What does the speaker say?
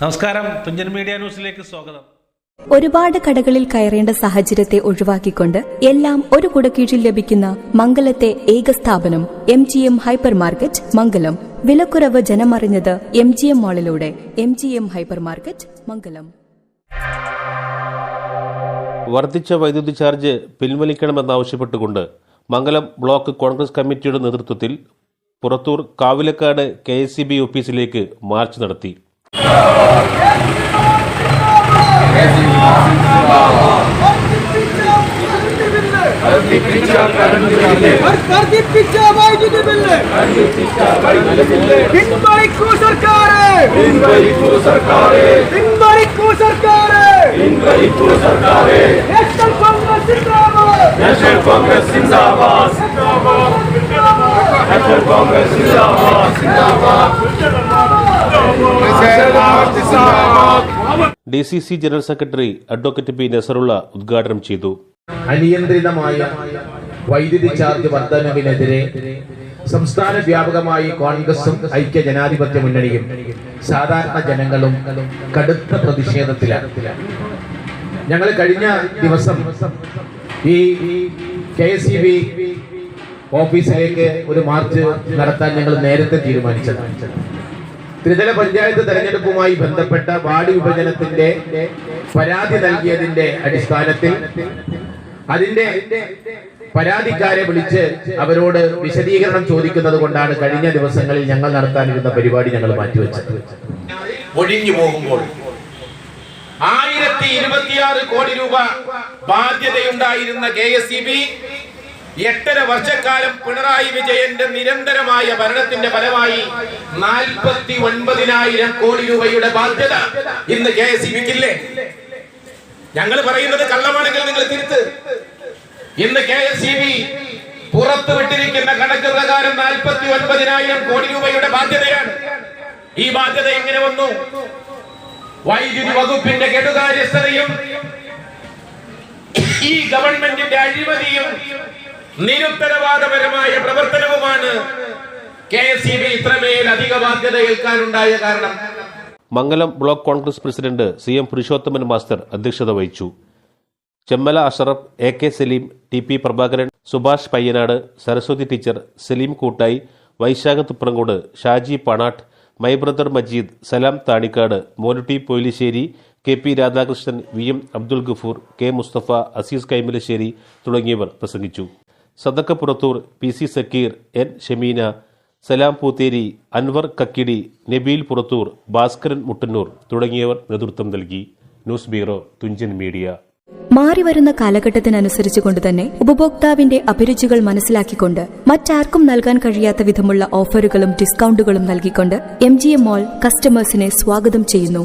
നമസ്കാരം. തുഞ്ചൻ മീഡിയ ന്യൂസിലേക്ക് സ്വാഗതം. ഒരുപാട് കടകളിൽ കയറേണ്ട സാഹചര്യത്തെ ഒഴിവാക്കിക്കൊണ്ട് എല്ലാം ഒരു കുടക്കീഴിൽ ലഭിക്കുന്ന മംഗലത്തെ ഏക സ്ഥാപനം M G M hyper market Mangalam. വിലക്കുറവ് ജനമറിഞ്ഞത് M G M മാളിലൂടെ M G M hyper market Mangalam. വർദ്ധിച്ച വൈദ്യുതി ചാർജ് പിൻവലിക്കണമെന്നാവശ്യപ്പെട്ടുകൊണ്ട് മംഗലം ബ്ലോക്ക് കോൺഗ്രസ് കമ്മിറ്റിയുടെ നേതൃത്വത്തിൽ Purathur Kavilakkad K S C B ഓഫീസിലേക്ക് മാർച്ച് നടത്തി. വർദ്ധിപ്പിച്ച വൈദ്യുതി ബില്ല് പിൻവലിക്കൂ സർക്കാരെ പിൻവലിക്കൂ സർക്കാരെ നാഷണൽ കോൺഗ്രസ് സിന്ദാബാദ് നാഷണൽ കോൺഗ്രസ് സിന്ദാബാദ് D C C general secretary advocate P Nasarulla ഉദ്ഘാടനം ചെയ്തു. അനിയന്ത്രിതമായ വൈദ്യുതി ചാർജ് വർധനവിനെതിരെ സംസ്ഥാന വ്യാപകമായി കോൺഗ്രസും ഐക്യ ജനാധിപത്യ മുന്നണിയും സാധാരണ ജനങ്ങളും കടുത്ത പ്രതിഷേധത്തിലാണ്. ഞങ്ങൾ കഴിഞ്ഞ ദിവസം ഈ കെ എസ് ബി ഓഫീസിലേക്ക് ഒരു മാർച്ച് നടത്താൻ ഞങ്ങൾ നേരത്തെ തീരുമാനിച്ചതാണ് ത്രിതല പഞ്ചായത്ത് തെരഞ്ഞെടുപ്പുമായി ബന്ധപ്പെട്ട വാർഡ് വിഭജനത്തിന്റെ പരാതി നൽകിയതിന്റെ അടിസ്ഥാനത്തിൽ അതിന്റെ പരാതിക്കാരെ വിളിച്ച് അവരോട് വിശദീകരണം ചോദിക്കുന്നത് കൊണ്ടാണ് കഴിഞ്ഞ ദിവസങ്ങളിൽ ഞങ്ങൾ നടത്താനിരുന്ന പരിപാടി ഞങ്ങൾ മാറ്റിവെച്ചത്. ഒഴിഞ്ഞു പോകുമ്പോൾ ആയിരത്തി ഇരുപത്തിയാറ് കോടി രൂപ ബാധ്യതയുണ്ടായിരുന്ന കെ എസ് ഇ ബി എട്ടര വർഷക്കാലം പിണറായി വിജയന്റെ നിരന്തരമായ ഭരണത്തിന്റെ ഫലമായി നാൽപ്പത്തി ഒൻപതിനായിരം കോടി രൂപയുടെ ബാധ്യത ഇന്ന് കെ എസ് ഇ ബിക്കില്ലേ? ഞങ്ങൾ പറയുന്നത് കള്ളമാണെങ്കിൽ നിങ്ങൾ തിരുത്ത്. ഇന്ന് കെ എസ് ഇ ബി പുറത്തു വിട്ടിരിക്കുന്ന കണക്ക് പ്രകാരം നാൽപ്പത്തി ഒൻപതിനായിരം കോടി രൂപയുടെ ബാധ്യതയാണ്. ഈ ബാധ്യത എങ്ങനെ വന്നു? വൈദ്യുതി വകുപ്പിന്റെ കെടുകാര്യസ്ഥതയും ഈ ഗവൺമെന്റിന്റെ അഴിമതിയും നിരുത്തരവാദപരമായ പ്രവർത്തനവുമാണ് കെ ഇ ബി ഇത്രമേൽ അധിക ബാധ്യത ഏൽക്കാനുണ്ടായ കാരണം. Mangalam block Congress president C M Purushothaman master അധ്യക്ഷത വഹിച്ചു. Chemmala Ashraf A K Saleem T P Prabhakaran Subhash Payyanad Saraswathi teacher Saleem Koottayi Vaishakh Thuprankode Shaji Panatt my brother Majeed Salam Thanikkad Monutty Poyilissery K P Radhakrishnan V M Abdul Gafoor K Musthafa Azeez Kaimalassery തുടങ്ങിയവർ പ്രസംഗിച്ചു. Sadakka Purathur P C Sakkeer N Shameena Salam Poothery Anwar Kakkidi Nabeel Purathur Bhaskaran Muttannur തുടങ്ങിയവർ നേതൃത്വം നൽകി. News bureau Thunchan media. മാറിവരുന്ന കാലഘട്ടത്തിനനുസരിച്ചുകൊണ്ട് തന്നെ ഉപഭോക്താവിന്റെ അഭിരുചികൾ മനസ്സിലാക്കിക്കൊണ്ട് മറ്റാർക്കും നൽകാൻ കഴിയാത്ത വിധമുള്ള ഓഫറുകളും ഡിസ്കൗണ്ടുകളും നൽകിക്കൊണ്ട് എം ജി എം മോൾ കസ്റ്റമേഴ്സിനെ സ്വാഗതം ചെയ്യുന്നു.